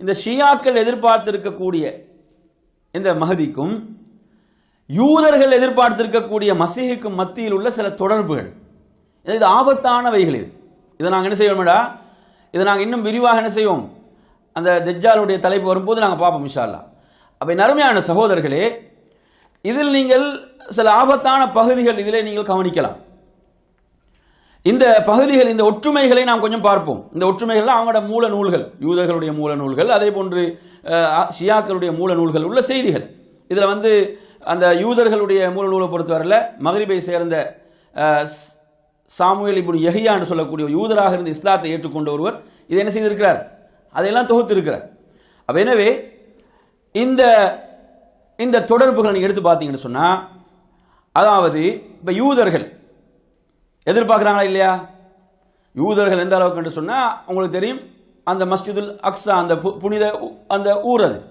இந்த ஷியாக்கள் எதிர்பார்த்திருக்கக்கூடிய இந்த மகதிக்கும் யூதர்கள் எதிர்பார்த்திருக்கக்கூடிய மசீகுக்கும் மத்தியில் உள்ள சில தொடர்புகள். இது ஆபத்தானவைகள் இது. இதை நாங்கள் என்ன செய்வோம்டா? இதை நாங்கள் இன்னும் விரிவாக என்ன செய்வோம்? அந்த தெஜ்ஜாலுடைய தலைப்பு வரும்போது நாங்கள் பார்ப்போம் இன்ஷா அப்போ நறுமையான சகோதரர்களே இதில் நீங்கள் சில ஆபத்தான பகுதிகள் இதிலே நீங்கள் கவனிக்கலாம். இந்த பகுதிகள் இந்த ஒற்றுமைகளை நாம் கொஞ்சம் பார்ப்போம். இந்த ஒற்றுமைகள் அவங்களோட மூல நூல்கள் யூதர்களுடைய மூல நூல்கள் அதே போன்று ஷியாக்களுடைய மூல நூல்கள் உள்ள செய்திகள். இதில் வந்து அந்த யூதர்களுடைய மூல நூலை பொறுத்தவரையில் மகரிபை சேர்ந்த சாமுவேல் இப்படி யஹியா என்று சொல்லக்கூடிய யூதராக இருந்த இஸ்லாத்தை ஏற்றுக்கொண்ட ஒருவர் இதை என்ன செய்திருக்கிறார்? அதையெல்லாம் தொகுத்திருக்கிறார். அப்போ எனவே இந்த இந்த தொடர்புகளை நீங்கள் எடுத்து பார்த்தீங்கன்னு சொன்னால் அதாவது இப்போ யூதர்கள் எதிர்பார்க்குறாங்களா இல்லையா? யூதர்கள் எந்த அளவுக்கு என்று சொன்னால் உங்களுக்கு தெரியும் அந்த மஸ்ஜிதுல் அக்ஸா அந்த பு- புனித அந்த ஊர் அது.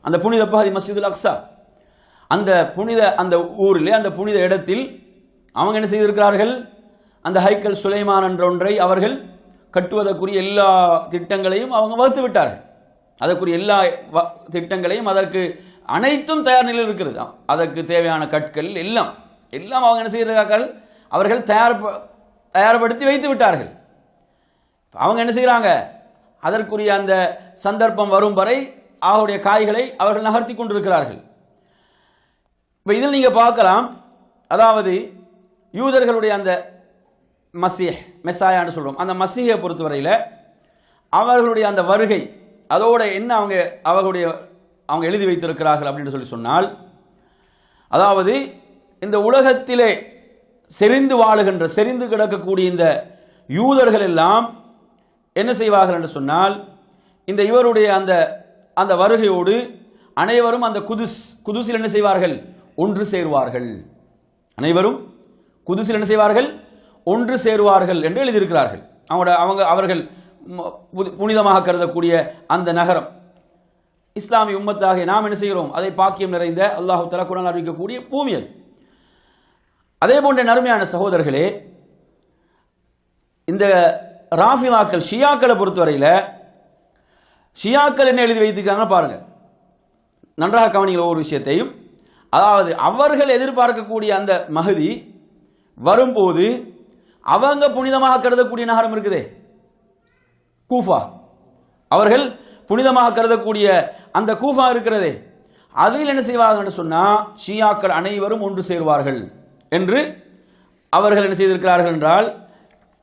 அந்த புனித பகுதி மஸ்ஜிதுல் அக்ஸா. அந்த புனித அந்த ஊரிலே அந்த புனித இடத்தில் அவங்க என்ன செய்திருக்கிறார்கள்? அந்த ஹைக்கல் சுலைமான் என்ற ஒன்றை அவர்கள் கட்டுவதற்குரிய எல்லா திட்டங்களையும் அவங்க வகுத்து விட்டார்கள். அதற்குரிய எல்லா வ- திட்டங்களையும் அதற்கு அனைத்தும் தயார் நிலையில் இருக்கிறது. அதற்கு தேவையான கற்கள் எல்லாம் எல்லாம் அவங்க என்ன செய்கிறார்கள் அவர்கள் தயார் தயார்படுத்தி வைத்து விட்டார்கள். அவங்க என்ன செய்கிறாங்க? அதற்குரிய அந்த சந்தர்ப்பம் வரும் வரை அவருடைய காய்களை அவர்கள் நகர்த்தி கொண்டிருக்கிறார்கள். இப்போ இதில் நீங்கள் பார்க்கலாம். அதாவது யூதர்களுடைய அந்த மசீஹ் மெஸ்ஸாயான்னு சொல்கிறோம் அந்த மசீஹை பொறுத்தவரையில் அவர்களுடைய அந்த வருகை அதோட என்ன அவங்க அவர்களுடைய அவங்க எழுதி வைத்திருக்கிறார்கள் அப்படின்னு சொல்லி சொன்னால் அதாவது இந்த உலகத்திலே செறிந்து வாழுகின்ற செறிந்து கிடக்கக்கூடிய இந்த யூதர்கள் எல்லாம் என்ன செய்வார்கள் என்று சொன்னால் இந்த இவருடைய அந்த அந்த வருகையோடு அனைவரும் அந்த குதுஸ் குதுசில் என்ன செய்வார்கள்? ஒன்று சேருவார்கள். அனைவரும் குதுசில் என்ன செய்வார்கள்? ஒன்று சேருவார்கள் என்று எழுதியிருக்கிறார்கள். அவங்களோட அவங்க அவர்கள் புனிதமாக கருதக்கூடிய அந்த நகரம். இஸ்லாமிய உம்மத்தாகிய நாம் என்ன செய்கிறோம்? அதை பாக்கியம் நிறைந்த அல்லாஹு தலக்குடன் குரான் அறிவிக்கக்கூடிய பூமி அது அதே போன்ற நறுமையான சகோதரர்களே இந்த ராஃபிலாக்கள் ஷியாக்களை பொறுத்தவரையில் ஷியாக்கள் என்ன எழுதி வைத்திருக்காங்க பாருங்க. நன்றாக கவனிங்கள் ஒவ்வொரு விஷயத்தையும். அதாவது அவர்கள் எதிர்பார்க்கக்கூடிய அந்த மகதி வரும்போது அவங்க புனிதமாக கருதக்கூடிய நகரம் இருக்குதே. கூஃபா. அவர்கள் புனிதமாக கருதக்கூடிய அந்த கூஃபா இருக்கிறதே. அதில் என்ன செய்வார்கள் சொன்னால் ஷியாக்கள் அனைவரும் ஒன்று சேருவார்கள். என்று அவர்கள் என்ன செய்திருக்கிறார்கள் என்றால்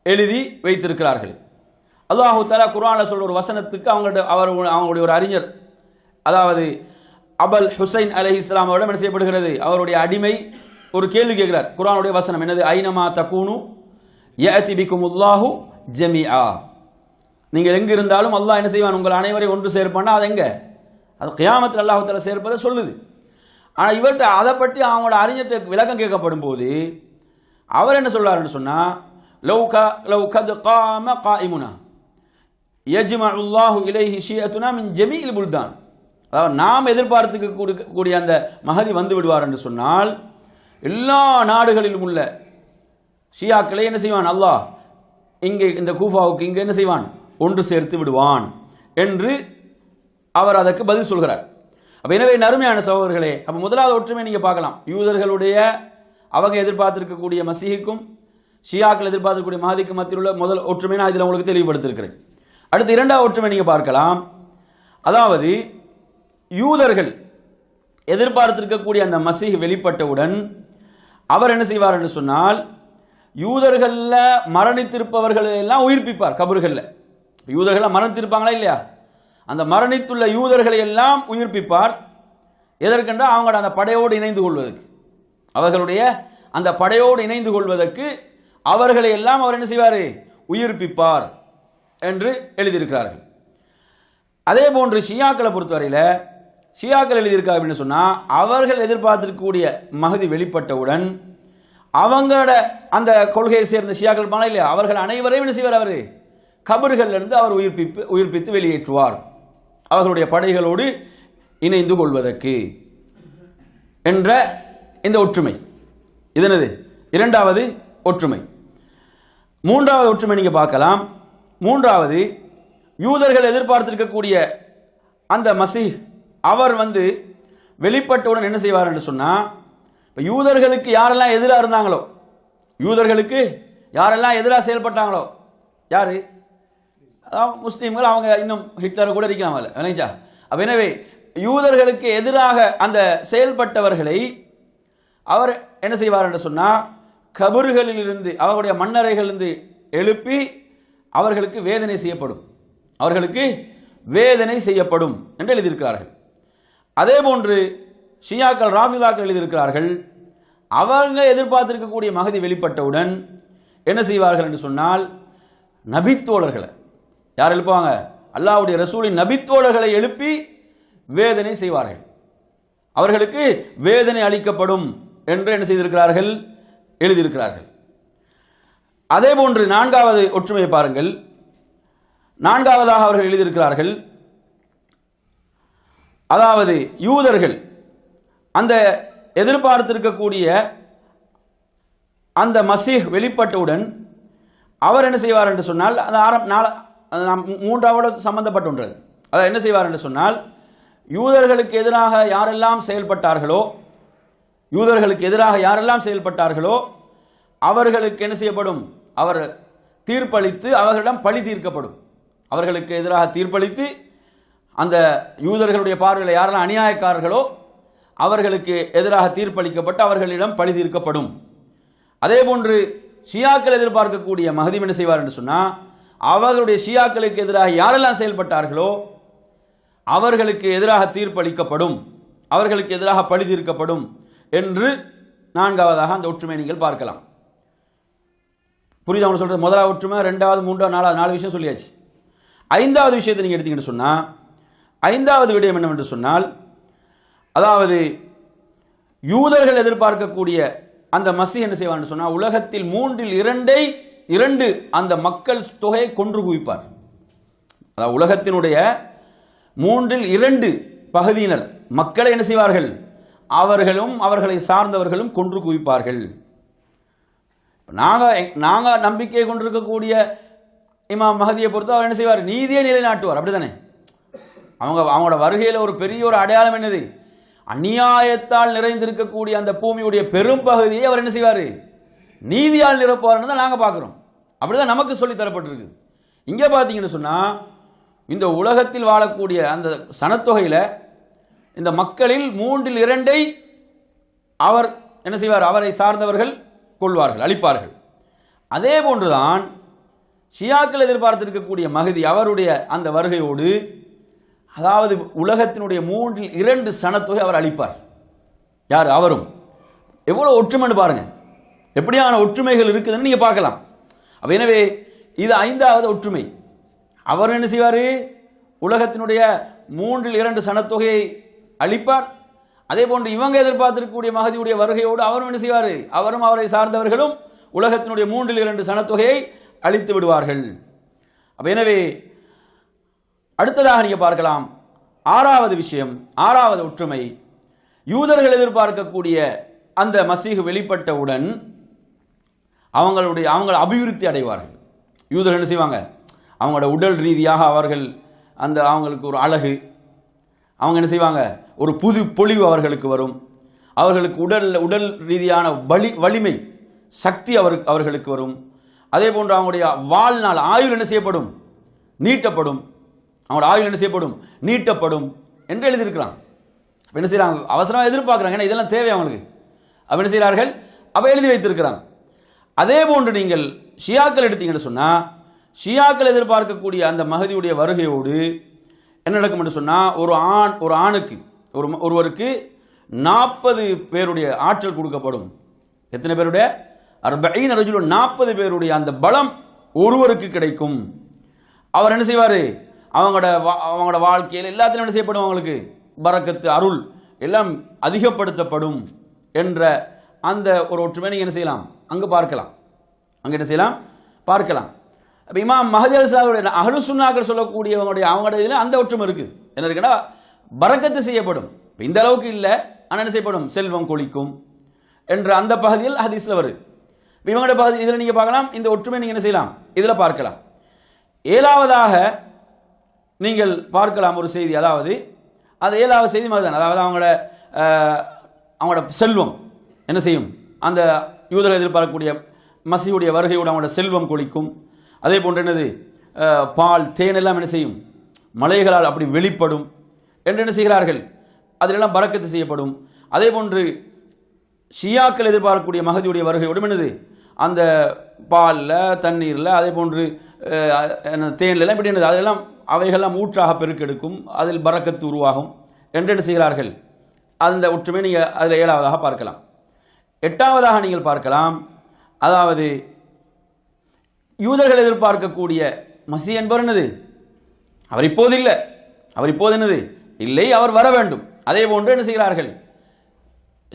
எழுதி வைத்திருக்கிறார்கள். அல்லாஹு தஆலா குர்ஆன்ல சொல்ற ஒரு வசனத்துக்கு அவங்கள்ட்ட அவர் அவங்களுடைய ஒரு அறிஞர் அதாவது அபல் ஹுசைன் அலி இஸ்லாம் அவரிடம் என்ன செய்யப்படுகிறது? அவருடைய அடிமை ஒரு கேள்வி கேட்கிறார். குரானுடைய வசனம் என்னது? ஐனமா தகூனு யஅதி பிகுமுல்லாஹு ஜமீஆ. நீங்கள் எங்கே இருந்தாலும் அல்லாஹ் என்ன செய்வான்? உங்கள் அனைவரையும் ஒன்று சேர்ப்பான்னா அது எங்கே? அது கியாமத்தில் அல்லாஹு தஆலா சேர்ப்பதை சொல்லுது. ஆனால் இவர்கிட்ட அதை பற்றி அவங்களோட அறிஞர்கிட்ட விளக்கம் கேட்கப்படும் போது அவர் என்ன சொல்றாருன்னு சொன்னா லவ் க லவ் கத் காம காயிமுனா. யஜ்மஉல்லாஹு இலைஹி ஷியத்துனா மின் ஜமீல் புல்தான். அதாவது நாம் எதிர்பார்த்துக்க கொடுக்கக்கூடிய கூடிய அந்த மகதி வந்து விடுவார் என்று சொன்னால் எல்லா நாடுகளிலும் உள்ள ஷியாக்களை என்ன செய்வான்? அல்லாஹ் இங்கே இந்த கூஃபாவுக்கு இங்கே என்ன செய்வான்? ஒன்று சேர்த்து விடுவான் என்று அவர் அதற்கு பதில் சொல்கிறார். அப்போ எனவே நறுமையான சகோதரர்களே அப்போ முதலாவது ஒற்றுமை நீங்கள் பார்க்கலாம். யூதர்களுடைய அவங்க எதிர்பார்த்திருக்கக்கூடிய மசீஹுக்கும் ஷியாக்கள் எதிர்பார்க்கக்கூடிய மாதிக்கு மத்தியில் உள்ள முதல் ஒற்றுமை நான் இதில் உங்களுக்கு தெளிவுபடுத்திருக்கிறேன். அடுத்து இரண்டாவது ஒற்றுமை நீங்கள் பார்க்கலாம். அதாவது யூதர்கள் எதிர்பார்த்திருக்கக்கூடிய அந்த மசீஹ் வெளிப்பட்டவுடன் அவர் என்ன செய்வார் என்று சொன்னால் யூதர்களில் மரணித்திருப்பவர்களை எல்லாம் உயிர்ப்பிப்பார் கபர்களில். யூதர்கள் மரணித்திருப்பாங்களா இல்லையா? அந்த மரணித்துள்ள யூதர்களை எல்லாம் உயிர்ப்பிப்பார். எதற்கென்றால் அவங்களோட அந்த படையோடு இணைந்து கொள்வதற்கு. அவர்களுடைய அந்த படையோடு இணைந்து கொள்வதற்கு அவர்களை எல்லாம் அவர் என்ன செய்வார்? உயிர்ப்பிப்பார் என்று எழுதியிருக்கிறார்கள். அதே போன்று ஷியாக்களை பொறுத்தவரையில் ஷியாக்கள் எழுதியிருக்கா அப்படின்னு சொன்னால் அவர்கள் எதிர்பார்த்திருக்கக்கூடிய மகதி வெளிப்பட்டவுடன் அவங்களோட அந்த கொள்கையை சேர்ந்த ஷியாக்கள் இருப்பாங்களா இல்லையா? அவர்கள் அனைவரையும் என்ன செய்வார் அவர்? கபர்களிலிருந்து இருந்து அவர் உயிர்ப்பிப்பு உயிர்ப்பித்து வெளியேற்றுவார். அவர்களுடைய படைகளோடு இணைந்து கொள்வதற்கு என்ற இந்த ஒற்றுமை. இதனது இரண்டாவது ஒற்றுமை. மூன்றாவது ஒற்றுமை நீங்கள் பார்க்கலாம். மூன்றாவது யூதர்கள் எதிர்பார்த்திருக்கக்கூடிய அந்த மசீஹ் அவர் வந்து வெளிப்பட்டவுடன் என்ன செய்வார் என்று சொன்னால் இப்போ யூதர்களுக்கு யாரெல்லாம் எதிராக இருந்தாங்களோ யூதர்களுக்கு யாரெல்லாம் எதிராக செயல்பட்டாங்களோ யார்? அதாவது முஸ்லீம்கள் அவங்க இன்னும் ஹிட்லரை கூட இருக்கலாம் அதில் விளைஞ்சா அப்போ எனவே யூதர்களுக்கு எதிராக அந்த செயல்பட்டவர்களை அவர் என்ன செய்வார் என்று சொன்னால் கபறுகளிலிருந்து அவர்களுடைய மன்னரைகளிலிருந்து எழுப்பி அவர்களுக்கு வேதனை செய்யப்படும். அவர்களுக்கு வேதனை செய்யப்படும் என்று எழுதியிருக்கிறார்கள். அதே போன்று ஷியாக்கள் ராஃபிலாக்கள் எழுதியிருக்கிறார்கள் அவங்க எதிர்பார்த்திருக்கக்கூடிய மகதி வெளிப்பட்டவுடன் என்ன செய்வார்கள் என்று சொன்னால் நபித்தோழர்களை யார் எழுப்புவாங்க? அல்லாஹ்வுடைய ரசூலின் நபித்தோழர்களை எழுப்பி வேதனை செய்வார்கள். அவர்களுக்கு வேதனை அளிக்கப்படும் என்று என்ன செய்திருக்கிறார்கள்? எழுதியிருக்கிறார்கள். அதே போன்று நான்காவது ஒற்றுமையை பாருங்கள். நான்காவதாக அவர்கள் எழுதியிருக்கிறார்கள். அதாவது யூதர்கள் அந்த எதிர்பார்த்திருக்கக்கூடிய அந்த மசீஹ் வெளிப்பட்டவுடன் அவர் என்ன செய்வார் என்று சொன்னால் அந்த ஆரம் நாலு நாம் மூ- மூன்றாவோடு சம்பந்தப்பட்ட அதாவது என்ன செய்வார் என்று சொன்னால் யூதர்களுக்கு எதிராக யாரெல்லாம் செயல்பட்டார்களோ யூதர்களுக்கு எதிராக யாரெல்லாம் செயல்பட்டார்களோ அவர்களுக்கு என்ன செய்யப்படும்? அவர் தீர்ப்பளித்து அவர்களிடம் பழி தீர்க்கப்படும். அவர்களுக்கு எதிராக தீர்ப்பளித்து அந்த யூதர்களுடைய பார்வையில் யாரெல்லாம் அநியாயக்காரர்களோ அவர்களுக்கு எதிராக தீர்ப்பளிக்கப்பட்டு அவர்களிடம் பழி தீர்க்கப்படும். அதே போன்று ஷியாக்கள் எதிர்பார்க்கக்கூடிய மகதீம் என்ன செய்வார் என்று சொன்னால் அவர்களுடைய ஷியாக்களுக்கு எதிராக யாரெல்லாம் செயல்பட்டார்களோ அவர்களுக்கு எதிராக தீர்ப்பளிக்கப்படும் அவர்களுக்கு எதிராக பழி தீர்க்கப்படும் என்று நான்காவதாக அந்த ஒற்றுமை நீங்கள் பார்க்கலாம். புரியுதா அவங்க சொல்றது? முதலாவது ஒற்றுமை ரெண்டாவது மூன்றாவது நாலாவது நாலு விஷயம் சொல்லியாச்சு. ஐந்தாவது விஷயத்தை நீங்கள் எடுத்தீங்கன்னு சொன்னால் ஐந்தாவது விடயம் என்னவென்று சொன்னால் அதாவது யூதர்கள் எதிர்பார்க்கக்கூடிய அந்த மசி என்ன செய்வார்னு சொன்னால் உலகத்தில் மூன்றில் இரண்டை இரண்டு அந்த மக்கள் தொகையை கொன்று குவிப்பார். அதாவது உலகத்தினுடைய மூன்றில் இரண்டு பகுதியினர் மக்களை என்ன செய்வார்கள்? அவர்களும் அவர்களை சார்ந்தவர்களும் கொன்று குவிப்பார்கள். நாங்கள் நாங்கள் நம்பிக்கை கொண்டிருக்கக்கூடிய இமாம் மகதியை பொறுத்து அவர் என்ன செய்வார்? நீதியை நிலைநாட்டுவார். அப்படிதானே அவங்க அவங்களோட வருகையில் ஒரு பெரிய ஒரு அடையாளம் என்னது? அநியாயத்தால் நிறைந்திருக்கக்கூடிய அந்த பூமியுடைய பெரும் பகுதியை அவர் என்ன செய்வார்? நீதியால் நிரப்புவார்னு தான் நாங்கள் பார்க்குறோம். அப்படிதான் நமக்கு சொல்லி தரப்பட்டிருக்குது இங்கே பார்த்தீங்கன்னு சொன்னால் இந்த உலகத்தில் வாழக்கூடிய அந்த சனத்தொகையில் இந்த மக்களில் மூன்றில் இரண்டை அவர் என்ன செய்வார்? அவரை சார்ந்தவர்கள் கொள்வார்கள் அழிப்பார்கள். அதே போன்றுதான் ஷியாக்கள் எதிர்பார்த்திருக்கக்கூடிய மகதி அவருடைய அந்த வருகையோடு அதாவது உலகத்தினுடைய மூன்றில் இரண்டு சனத்தொகை அவர் அளிப்பார் யார்? அவரும். எவ்வளோ ஒற்றுமைன்னு பாருங்கள் எப்படியான ஒற்றுமைகள் இருக்குதுன்னு நீங்கள் பார்க்கலாம். அப்ப எனவே இது ஐந்தாவது ஒற்றுமை. அவர் என்ன செய்வார்? உலகத்தினுடைய மூன்றில் இரண்டு சனத்தொகையை அளிப்பார் அதே போன்று இவங்க எதிர்பார்த்திருக்கக்கூடிய மகதியுடைய வருகையோடு அவரும் என்ன செய்வார்? அவரும் அவரை சார்ந்தவர்களும் உலகத்தினுடைய மூன்றில் இரண்டு சனத்தொகையை அழித்து விடுவார்கள். அப்ப எனவே அடுத்ததாக நீங்க பார்க்கலாம். ஆறாவது விஷயம் ஆறாவது ஒற்றுமை. யூதர்கள் எதிர்பார்க்கக்கூடிய அந்த மசீகு வெளிப்பட்டவுடன் அவங்களுடைய அவங்க அபிவிருத்தி அடைவார்கள். யூதர்கள் என்ன செய்வாங்க? அவங்களோட உடல் ரீதியாக அவர்கள் அந்த அவங்களுக்கு ஒரு அழகு. அவங்க என்ன செய்வாங்க? ஒரு புது பொழிவு அவர்களுக்கு வரும். அவர்களுக்கு உடல் உடல் ரீதியான வலி வலிமை சக்தி அவருக்கு அவர்களுக்கு வரும். அதே போன்று அவங்களுடைய வாழ்நாள் ஆயுள் என்ன செய்யப்படும்? நீட்டப்படும். அவங்களோட ஆயுள் என்ன செய்யப்படும்? நீட்டப்படும் என்று எழுதியிருக்கிறான். என்ன செய்கிறாங்க அவசரமாக எதிர்பார்க்குறாங்க. ஏன்னா இதெல்லாம் தேவை அவங்களுக்கு. அப்போ என்ன செய்கிறார்கள்? அப்ப எழுதி வைத்திருக்கிறாங்க அதே போன்று நீங்கள் ஷியாக்கள் எடுத்தீங்கன்னு சொன்னால் ஷியாக்கள் எதிர்பார்க்கக்கூடிய அந்த மகதியுடைய வருகையோடு என்ன நடக்கும் என்று சொன்னால் ஒரு ஆண் ஒரு ஆணுக்கு ஒரு ஒருவருக்கு நாற்பது பேருடைய ஆற்றல் கொடுக்கப்படும். எத்தனை பேருடைய? அர்பைன் ரஜுலு நாற்பது பேருடைய அந்த பலம் ஒருவருக்கு கிடைக்கும். அவர் என்ன செய்வார்? அவங்களோட வா- அவங்களோட வாழ்க்கையில் எல்லாத்திலும் என்ன செய்யப்படும் அவங்களுக்கு? பறக்கத்து அருள் எல்லாம் அதிகப்படுத்தப்படும் என்ற அந்த ஒரு ஒற்றுமை நீங்கள் என்ன செய்யலாம்? அங்கு பார்க்கலாம். அங்கே என்ன செய்யலாம்? பார்க்கலாம். அப்போ இமாம் மஹதி அல்சாவுடைய அகலு சுன்னாக்கள் சொல்லக்கூடியவங்களுடைய அவங்களுடைய இதில் அந்த ஒற்றுமை இருக்குது என்ன இருக்குன்னா பறக்கத்து செய்யப்படும். இப்போ இந்த அளவுக்கு இல்லை. ஆனால் என்ன செய்யப்படும்? செல்வம் கொளிக்கும் என்ற அந்த பகுதியில் ஹதீஸில் வருது. இப்ப இவங்களோட பகுதி இதில் நீங்கள் பார்க்கலாம். இந்த ஒற்றுமை நீங்கள் என்ன செய்யலாம்? இதில் பார்க்கலாம். ஏழாவதாக நீங்கள் பார்க்கலாம் ஒரு செய்தி. அதாவது அது ஏழாவது செய்தி மாதிரி தான். அதாவது அவங்களோட அவங்களோட செல்வம் என்ன செய்யும்? அந்த யூதர்கள் எதிர்பார்க்கக்கூடிய மசியுடைய வருகையோடு அவங்களோட செல்வம் கொளிக்கும். அதே போன்று என்னது? பால் தேன் எல்லாம் என்ன செய்யும்? மலைகளால் அப்படி வெளிப்படும். என்று என்ன செய்கிறார்கள்? அதிலெல்லாம் பறக்கத்து செய்யப்படும். அதே போன்று ஷியாக்கள் எதிர்பார்க்கக்கூடிய மகதியுடைய வருகையோடும் என்னது? அந்த பாலில் தண்ணீரில் அதே போன்று என்ன, தேனிலெல்லாம் இப்படி என்னது? அதெல்லாம் அவைகள்லாம் ஊற்றாக பெருக்கெடுக்கும். அதில் பறக்கத்து உருவாகும். என்று என்ன செய்கிறார்கள்? அந்த ஒற்றுமை நீங்கள் அதில் ஏழாவதாக பார்க்கலாம். எட்டாவதாக நீங்கள் பார்க்கலாம். அதாவது யூதர்கள் எதிர்பார்க்கக்கூடிய மசி என்பவர் என்னது? அவர் இப்போது இல்லை. அவர் இப்போது என்னது? இல்லை அவர் வர வேண்டும். அதே போன்று என்ன செய்கிறார்கள்?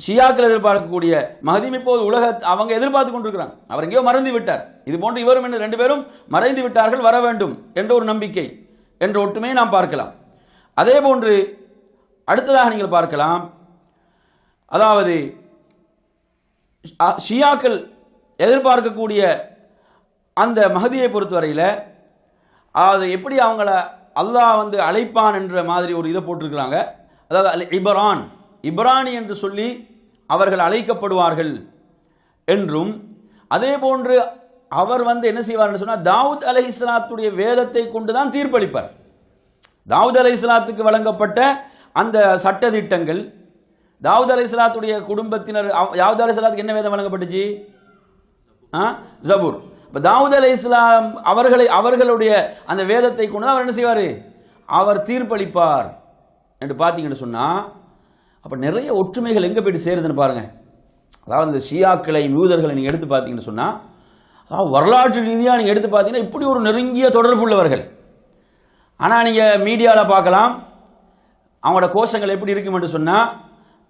ஷியாக்கள் எதிர்பார்க்கக்கூடிய மகதீம் இப்போது உலக அவங்க எதிர்பார்த்து கொண்டிருக்கிறாங்க. அவர் எங்கேயோ மறைந்து விட்டார். இது போன்று இவரும் என்ன ரெண்டு பேரும் மறைந்து விட்டார்கள் வர வேண்டும் என்ற ஒரு நம்பிக்கை என்ற ஒற்றுமையை நாம் பார்க்கலாம். அதே போன்று அடுத்ததாக நீங்கள் பார்க்கலாம். அதாவது ஷியாக்கள் எதிர்பார்க்கக்கூடிய அந்த மகதியை பொறுத்தவரையில் அது எப்படி அவங்கள அல்லாஹ் வந்து அழைப்பான் என்ற மாதிரி ஒரு இதை போட்டிருக்கிறாங்க. அதாவது அல் இபரான். இப்ரானி என்று சொல்லி அவர்கள் அழைக்கப்படுவார்கள் என்றும் அதே போன்று அவர் வந்து என்ன செய்வார்னு சொன்னால் தாவூத் அலை இஸ்லாத்துடைய வேதத்தை கொண்டு தான் தீர்ப்பளிப்பார். தாவூத் அலை இஸ்லாத்துக்கு வழங்கப்பட்ட அந்த சட்ட திட்டங்கள் தாவூத் அலைஸ்லாத்துடைய குடும்பத்தினர் அவ- தாவூத் அலை என்ன வேதம் வழங்கப்பட்டுச்சு? ஆ? ஜபூர். இப்போ தாவூத் அலி இஸ்லாம் அவர்களை அவர்களுடைய அந்த வேதத்தை கொண்டு தான் அவர் என்ன செய்வார்? அவர் தீர்ப்பளிப்பார். என்று பார்த்தீங்கன்னு சொன்னால் அப்போ நிறைய ஒற்றுமைகள் எங்கே போயிட்டு சேருதுன்னு பாருங்கள் அதாவது இந்த ஷியாக்களை யூதர்களை நீங்கள் எடுத்து பார்த்தீங்கன்னு சொன்னால் அதாவது வரலாற்று ரீதியாக நீங்கள் எடுத்து பார்த்தீங்கன்னா இப்படி ஒரு நெருங்கிய தொடர்பு உள்ளவர்கள். ஆனால் நீங்கள் மீடியாவில் பார்க்கலாம். அவங்களோட கோஷங்கள் எப்படி இருக்கும் என்று சொன்னால்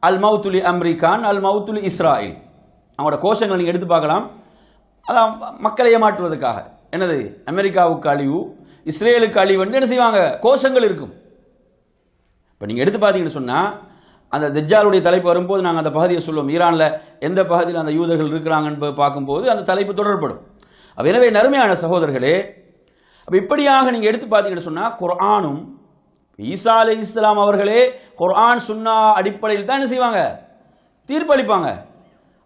அல் மவுத்துலி அம்ரிகான் அல் மவுத்துலி இஸ்ராயில். அவங்களோட கோஷங்கள் நீங்கள் எடுத்து பார்க்கலாம். அதான் மக்களை ஏமாற்றுவதற்காக. என்னது? அமெரிக்காவுக்கு அழிவு இஸ்ரேலுக்கு அழிவுன்னு என்ன செய்வாங்க? கோஷங்கள் இருக்கும். இப்போ நீங்கள் எடுத்து பார்த்தீங்கன்னு சொன்னால் அந்த தெஜ்ஜாலுடைய தலைப்பு வரும்போது நாங்கள் அந்த பகுதியை சொல்லுவோம். ஈரானில் எந்த பகுதியில் அந்த யூதர்கள் இருக்கிறாங்கன்னு பார்க்கும்போது அந்த தலைப்பு தொடரப்படும் அப்போ எனவே நறுமையான சகோதரர்களே அப்போ இப்படியாக நீங்கள் எடுத்து பார்த்தீங்கன்னு சொன்னால் குரானும் ஈசா அலி இஸ்லாம் அவர்களே குர்ஆன் சுன்னா அடிப்படையில் தான் என்ன செய்வாங்க? தீர்ப்பளிப்பாங்க.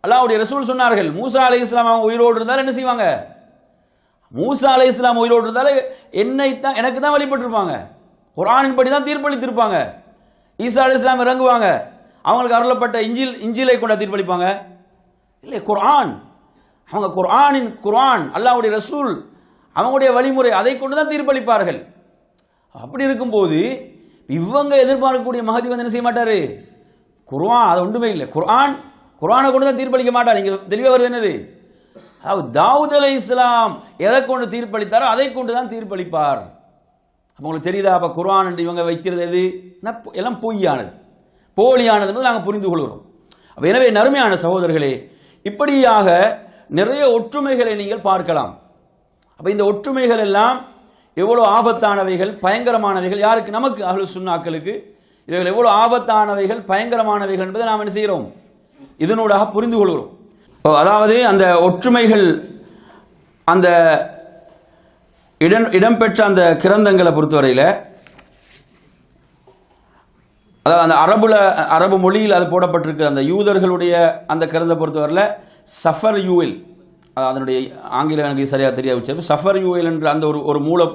அல்லாவுடைய ரசூல் சொன்னார்கள் மூசா அலி இஸ்லாம் அவங்க உயிரோடு இருந்தால் என்ன செய்வாங்க? மூசா அலி இஸ்லாம் உயிரோடு இருந்தால் என்னை தான் எனக்கு தான் வழிபட்டிருப்பாங்க. குரானின் படி தான் தீர்ப்பளித்திருப்பாங்க. ஈசா அலி இஸ்லாம் இறங்குவாங்க. அவங்களுக்கு அருளப்பட்ட இஞ்சில் இஞ்சிலை கொண்ட தீர்ப்பளிப்பாங்க. இல்லை குர்ஆன். அவங்க குர்ஆனின் குர்ஆன் அல்லாஹ்வுடைய ரசூல் அவங்களுடைய வழிமுறை அதை கொண்டு தான் தீர்ப்பளிப்பார்கள். அப்படி இருக்கும்போது இவங்க எதிர்பார்க்கக்கூடிய மகதி வந்து என்ன செய்ய மாட்டாரு? குர்ஆன் அது ஒன்றுமே இல்லை. குர்ஆன் குர்ஆனை கொண்டு தான் தீர்ப்பளிக்க மாட்டார். இங்கே தெளிவாக வருது என்னது? அதாவது தாவூத் அலை இஸ்லாம் எதை கொண்டு தீர்ப்பளித்தாரோ அதை கொண்டு தான் தீர்ப்பளிப்பார். அப்போ உங்களுக்கு தெரியுதா? அப்போ குர்ஆன் என்று இவங்க வைக்கிறது எது? என்ன எல்லாம் பொய்யானது. போலியானதுன்னு நாங்கள் புரிந்து கொள்கிறோம். அப்போ எனவே நறுமையான சகோதரர்களே இப்படியாக நிறைய ஒற்றுமைகளை நீங்கள் பார்க்கலாம். அப்போ இந்த ஒற்றுமைகள் எல்லாம் எவ்வளோ ஆபத்தானவைகள் பயங்கரமானவைகள் யாருக்கு? நமக்கு அகல் சுண்ணாக்களுக்கு இவைகள் எவ்வளோ ஆபத்தானவைகள் பயங்கரமானவைகள் என்பதை நாம் என்ன செய்கிறோம்? இதனூடாக புரிந்து கொள்கிறோம். இப்போ அதாவது அந்த ஒற்றுமைகள் அந்த இடம் இடம்பெற்ற அந்த கிரந்தங்களை பொறுத்தவரையில் அதாவது அந்த அரபுல அரபு மொழியில் அது போடப்பட்டிருக்கு அந்த யூதர்களுடைய அந்த கிரந்த பொறுத்தவரையில் சஃபர் யூவில் அதனுடைய ஆங்கில எனக்கு சரியாக தெரியாது. உச்சரிப்பு. சஃபர் யூஎல் என்ற அந்த ஒரு ஒரு மூல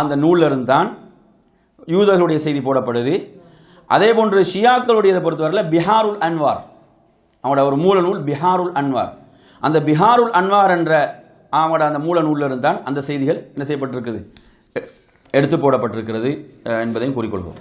அந்த நூலில் இருந்தான் யூதர்களுடைய செய்தி போடப்படுது. அதே போன்று ஷியாக்களுடையதை பொறுத்தவரையில் பிஹாருல் அன்வார். அவனோட ஒரு மூல நூல் பிஹாருல் அன்வார். அந்த பிஹாருல் அன்வார் என்ற அவனோட அந்த மூல நூலில் தான் அந்த செய்திகள் என்ன செய்யப்பட்டிருக்குது? எடுத்து போடப்பட்டிருக்கிறது என்பதையும் கூறிக்கொள்வோம்.